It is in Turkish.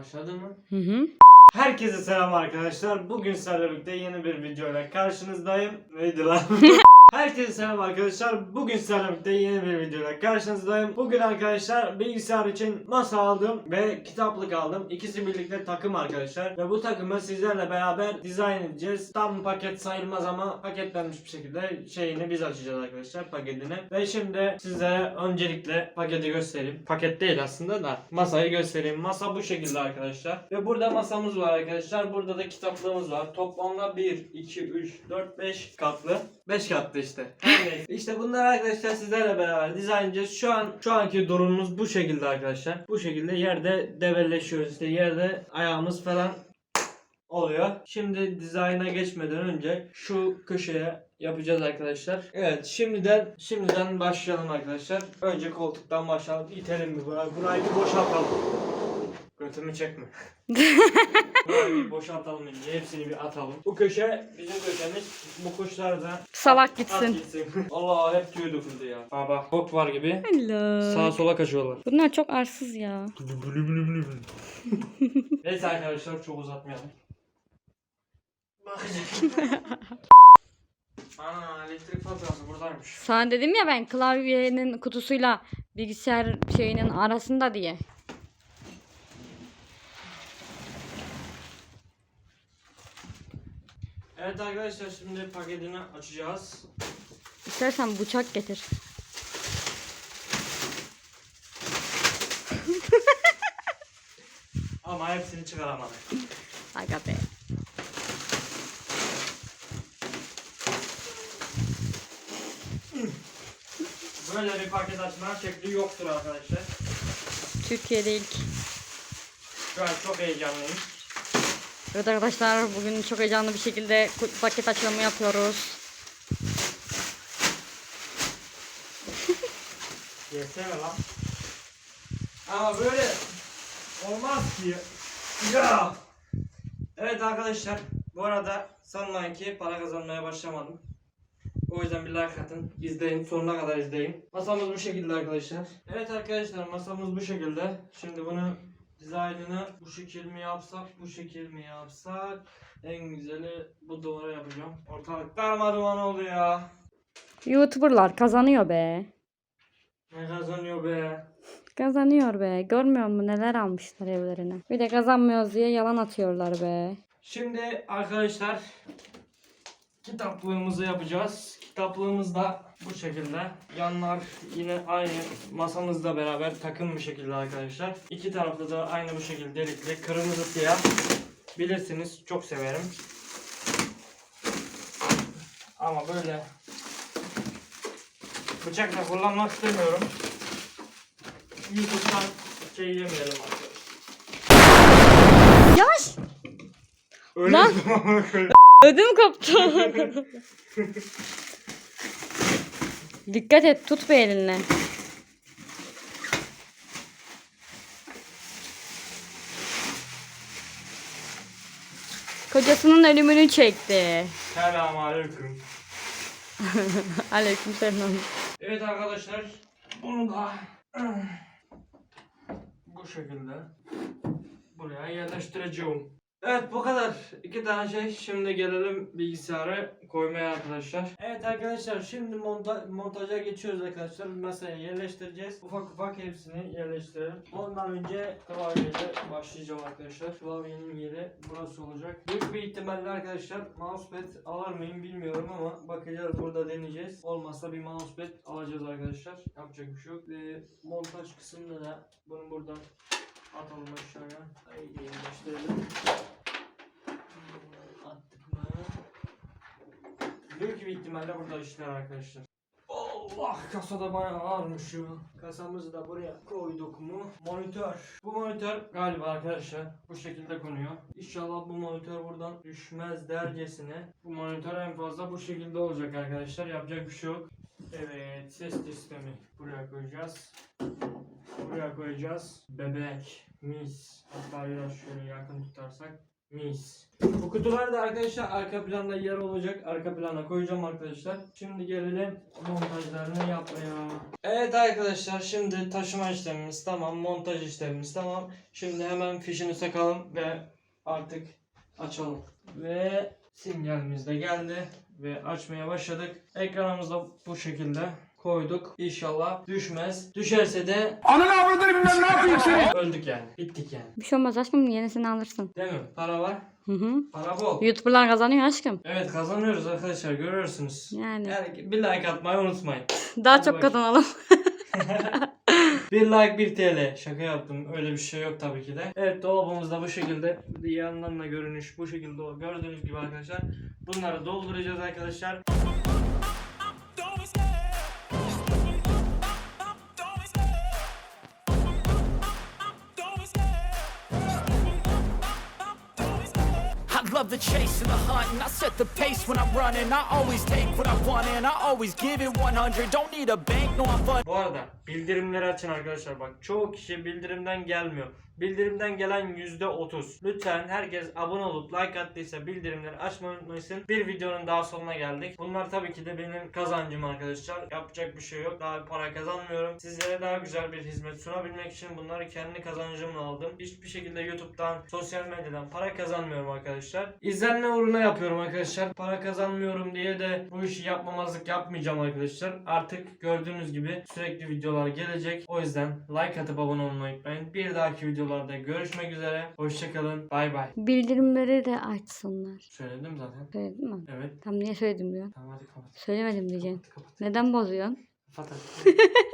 Başladı mı? Hı hı. Herkese selam arkadaşlar. Bugün sizlerle birlikte yeni bir videoyla karşınızdayım. Neydi lan? Herkese selam arkadaşlar. Bugün sizlerle yeni bir videoyla karşınızdayım. Bugün arkadaşlar bilgisayar için masa aldım ve kitaplık aldım. İkisi birlikte takım arkadaşlar. Ve bu takımı sizlerle beraber dizayn edeceğiz. Tam paket sayılmaz ama paketlenmiş bir şekilde şeyini biz açacağız arkadaşlar paketini. Ve şimdi sizlere öncelikle paketi göstereyim. Paket değil aslında da masayı göstereyim. Masa bu şekilde arkadaşlar. Ve burada masamız var arkadaşlar. Burada da kitaplığımız var. Toplamda 1, 2, 3, 4, 5 katlı. 5 katlı işte. İşte bunlar arkadaşlar sizlerle beraber dizayn edeceğiz. Şu an şu anki durumumuz bu şekilde arkadaşlar. Bu şekilde yerde develleşiyoruz. İşte yerde ayağımız falan oluyor. Şimdi dizayna geçmeden önce şu köşeye yapacağız arkadaşlar. Evet şimdiden şimdiden başlayalım arkadaşlar. Önce koltuktan başlayalım. İtelim bir burayı. Burayı bir boşaltalım. Götümü çekme. Bir boşaltalım önce. Hepsini bir atalım. Bu köşe bizim köşemiz. Bu kuşlar da Salak at gitsin. gitsin. Allah hep tüy döküldü ya. Ha bak bok var gibi. Sağa sola kaçıyorlar. Bunlar çok arsız ya. Neyse arkadaşlar çok uzatmayalım. Bakacak. Ana elektrik faturası buradaymış. Sana dedim ya ben klavyenin kutusuyla bilgisayar şeyinin arasında diye. Evet arkadaşlar şimdi paketini açacağız. İstersen bıçak getir. Ama hepsini çıkaramadık. Aga be. Böyle bir paket açma şekli yoktur arkadaşlar. Türkiye'de ilk. Şu an çok heyecanlıyım. Evet arkadaşlar bugün çok heyecanlı bir şekilde paket açılımı yapıyoruz. Yesene lan. Ama böyle olmaz ki. Ya. Evet arkadaşlar bu arada sanmayın ki para kazanmaya başlamadım. O yüzden bir like atın. izleyin. Sonuna kadar izleyin. Masamız bu şekilde arkadaşlar. Evet arkadaşlar masamız bu şekilde. Şimdi bunu dizaynını bu şekil mi yapsak, bu şekil mi yapsak? En güzeli bu duvara yapacağım. Ortalık darmadağın oldu ya. Youtuberlar kazanıyor be. Ne kazanıyor be? Kazanıyor be. Görmüyor musun neler almışlar evlerine. Bir de kazanmıyoruz diye yalan atıyorlar be. Şimdi arkadaşlar kitaplığımızı yapacağız. Kitaplığımız da bu şekilde. Yanlar yine aynı masamızla beraber takım bir şekilde arkadaşlar. İki tarafta da aynı bu şekilde delikli. Kırmızı siyah. Bilirsiniz çok severim. Ama böyle bıçakla kullanmak istemiyorum. YouTube'dan şey yemeyelim arkadaşlar. Yaş! Öyle Lan! Ödüm koptu. Dikkat et tut bir elinle. Kocasının ölümünü çekti. Selamünaleyküm. Aleykümselam. Evet arkadaşlar bunu da bu şekilde buraya yerleştireceğim. Evet bu kadar. İki tane şey. Şimdi gelelim bilgisayara koymaya arkadaşlar. Evet arkadaşlar şimdi monta montaja geçiyoruz arkadaşlar. Masaya yerleştireceğiz. Ufak ufak hepsini yerleştirelim. Ondan önce klavyeyle başlayacağım arkadaşlar. Klavyenin yeri burası olacak. Büyük bir ihtimalle arkadaşlar mousepad alır mıyım bilmiyorum ama bakacağız burada deneyeceğiz. Olmazsa bir mousepad alacağız arkadaşlar. Yapacak bir şey yok. Ve montaj kısmında da bunu buradan atalım aşağıya. Haydi yerleştirelim. Attık mı? Büyük bir ihtimalle burada işler arkadaşlar. Allah kasada bayağı ağırmış ya. Kasamızı da buraya koyduk mu? Monitör. Bu monitör galiba arkadaşlar bu şekilde konuyor. İnşallah bu monitör buradan düşmez dercesine. Bu monitör en fazla bu şekilde olacak arkadaşlar. Yapacak bir şey yok. Evet ses sistemi buraya koyacağız. Buraya koyacağız. Bebek, mis. Hatta biraz şöyle yakın tutarsak Mis. Bu kutular da arkadaşlar arka planda yer olacak. Arka plana koyacağım arkadaşlar. Şimdi gelelim montajlarını yapmaya. Evet arkadaşlar şimdi taşıma işlemimiz tamam. Montaj işlemimiz tamam. Şimdi hemen fişini takalım ve artık açalım. Ve sinyalimiz de geldi. Ve açmaya başladık. Ekranımız da bu şekilde koyduk. İnşallah düşmez. Düşerse de Ananı avradını bilmem ne yapayım seni. öldük yani. Bittik yani. Bir şey olmaz aşkım yenisini alırsın. Değil mi? Para var. Hı hı. Para bol. Youtuberlar kazanıyor aşkım. Evet kazanıyoruz arkadaşlar görüyorsunuz. Yani. Yani bir like atmayı unutmayın. Daha hadi çok bakayım. kazanalım. bir like 1 TL. Şaka yaptım. Öyle bir şey yok tabii ki de. Evet dolabımız da bu şekilde. Da görünüş bu şekilde. Gördüğünüz gibi arkadaşlar. Bunları dolduracağız arkadaşlar. The chase and the hunt, and I set the pace when I'm running. I always take what I want, and I always give it 100. Don't need a bank, no, I'm fun. Bu arada bildirimleri açın arkadaşlar bak çoğu kişi bildirimden gelmiyor. Bildirimden gelen %30. Lütfen herkes abone olup like attıysa bildirimleri açmayı unutmasın. Bir videonun daha sonuna geldik. Bunlar tabii ki de benim kazancım arkadaşlar. Yapacak bir şey yok. Daha para kazanmıyorum. Sizlere daha güzel bir hizmet sunabilmek için bunları kendi kazancımla aldım. Hiçbir şekilde YouTube'dan, sosyal medyadan para kazanmıyorum arkadaşlar. İzlenme uğruna yapıyorum arkadaşlar. Para kazanmıyorum diye de bu işi yapmamazlık yapmayacağım arkadaşlar. Artık gördüğünüz gibi sürekli videolar gelecek. O yüzden like atıp abone olmayı unutmayın. Bir dahaki videolarda görüşmek üzere. Hoşçakalın. Bay bay. Bildirimleri de açsınlar. Söyledim zaten. Söyledin mi? Evet. Tam niye söyledim diyor. Tamam hadi kapat. Söylemedim diyeceksin. Kapat kapat. Neden bozuyorsun? Kapat hadi.